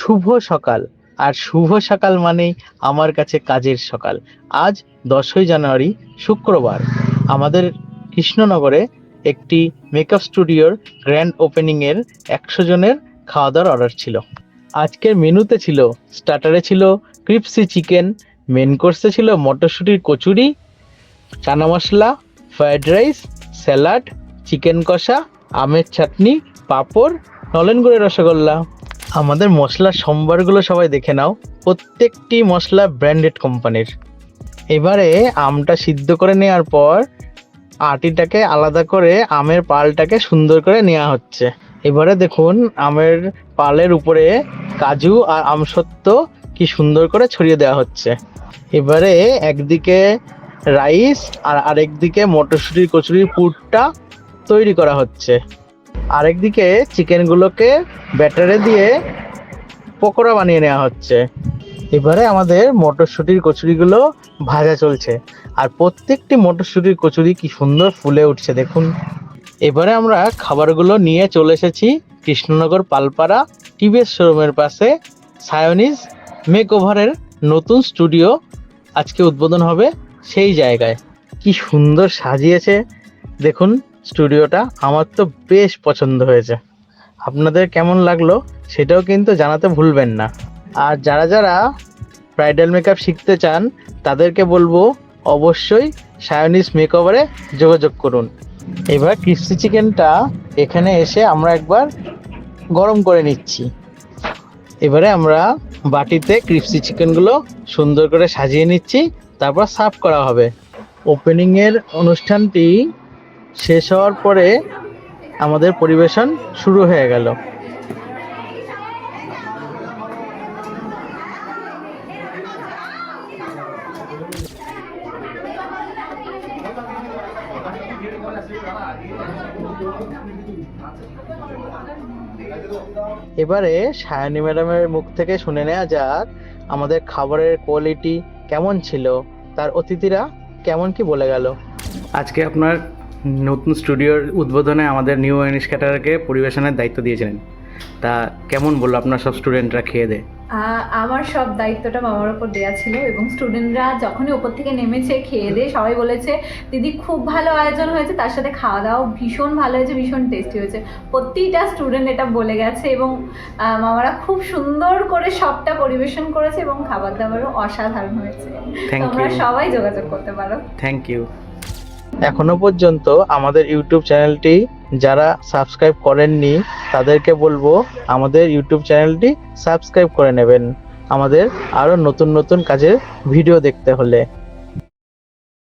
শুভ সকাল। আর শুভ সকাল মানেই আমার কাছে কাজের সকাল। আজ দশই জানুয়ারি, শুক্রবার। আমাদের কৃষ্ণনগরে একটি মেকআপ স্টুডিওর গ্র্যান্ড ওপেনিংয়ের একশো জনের খাওয়া দাওয়ার অর্ডার ছিল। আজকের মেনুতে ছিল স্টার্টারে ছিল ক্রিপসি চিকেন মেন কোর্সে ছিল মটরশুঁটির kachori, chana masala fried rice salad chicken কষা, আমের চাটনি, পাঁপড়, নলেন গুড়ের রসগোল্লা। আমাদের মশলার সম্ভারগুলো সবাই দেখে নাও। প্রত্যেকটি মশলা ব্র্যান্ডেড কোম্পানির এবারে আমটা সিদ্ধ করে নেওয়ার পর আটিটাকে আলাদা করে আমের পালটাকে সুন্দর করে নেওয়া হচ্ছে। এবারে দেখুন আমের পালের উপরে কাজু আর আমসত্ত্ব কি সুন্দর করে ছড়িয়ে দেওয়া হচ্ছে। এবারে একদিকে রাইস আর আরেকদিকে মটরশুঁটির কচুরির পুরটা তৈরি করা হচ্ছে। আরেকদিকে চিকেনগুলোকে ব্যাটারে দিয়ে পকোড়া বানিয়ে নেওয়া হচ্ছে। এবারে আমাদের মটরশুঁটির কচুরিগুলো ভাজা চলছে। আর প্রত্যেকটি মটরশুঁটির কচুরি কি সুন্দর ফুলে উঠছে দেখুন। এবারে আমরা খাবারগুলো নিয়ে চলে এসেছি কৃষ্ণনগর পালপাড়া টিভিএস শোরুমের পাশে। সায়নিজ মেক ওভারের নতুন স্টুডিও আজকে উদ্বোধন হবে সেই জায়গায়। কি সুন্দর সাজিয়েছে। দেখুন স্টুডিওটা আমার তো বেশ পছন্দ হয়েছে। আপনাদের কেমন লাগল সেটাও কিন্তু জানাতে ভুলবেন না। আর যারা যারা ব্রাইডাল মেকআপ শিখতে চান, তাদেরকে বলব অবশ্যই সায়নিস মেকওভারে যোগাযোগ করুন। এবার ক্রিস্পি চিকেনটা এখানে এসে আমরা একবার গরম করে নিচ্ছি। এবারে আমরা বাটিতে ক্রিস্পি চিকেনগুলো সুন্দর করে সাজিয়ে নিচ্ছি, তারপর সার্ভ করা হবে। ওপেনিংয়ের অনুষ্ঠানটি শেষ হওয়ার পরে আমাদের পরিবেশন শুরু হয়ে গেল। এবারে সায়নী ম্যাডামের মুখ থেকে শুনে নেওয়া যাক, আমাদের খাবারের কোয়ালিটি কেমন ছিল, তার অতিথিরা কেমন কি বলে গেল। আজকে আপনার নতুন স্টুডিওর উদ্বোধনে আমাদের নিউ ইংলিশ ক্যাটারকে পরিবেশনের দায়িত্ব দিয়েছিলেন। তা কেমন বলল আপনার সব স্টুডেন্টরা খেয়ে দেয় আমার সব দায়িত্বটা মামার ওপর দেওয়া ছিল এবং স্টুডেন্টরা যখনই ওপর থেকে নেমেছে খেয়ে দিয়ে সবাই বলেছে দিদি খুব ভালো আয়োজন হয়েছে তার সাথে খাওয়া দাওয়াও ভীষণ ভালো হয়েছে ভীষণ টেস্টি হয়েছে। প্রতিটা স্টুডেন্ট এটা বলে গেছে এবং মামারা খুব সুন্দর করে সবটা পরিবেশন করেছে এবং খাবার দাবারও অসাধারণ হয়েছে। তোমরা সবাই যোগাযোগ করতে পারো। থ্যাংক ইউ এখনও পর্যন্ত আমাদের ইউটিউব চ্যানেলটি যারা সাবস্ক্রাইব করেননি, তাদেরকে বলব আমাদের ইউটিউব চ্যানেলটি সাবস্ক্রাইব করে নেবেন। আমাদের আরও নতুন নতুন কাজের ভিডিও দেখতে হলে।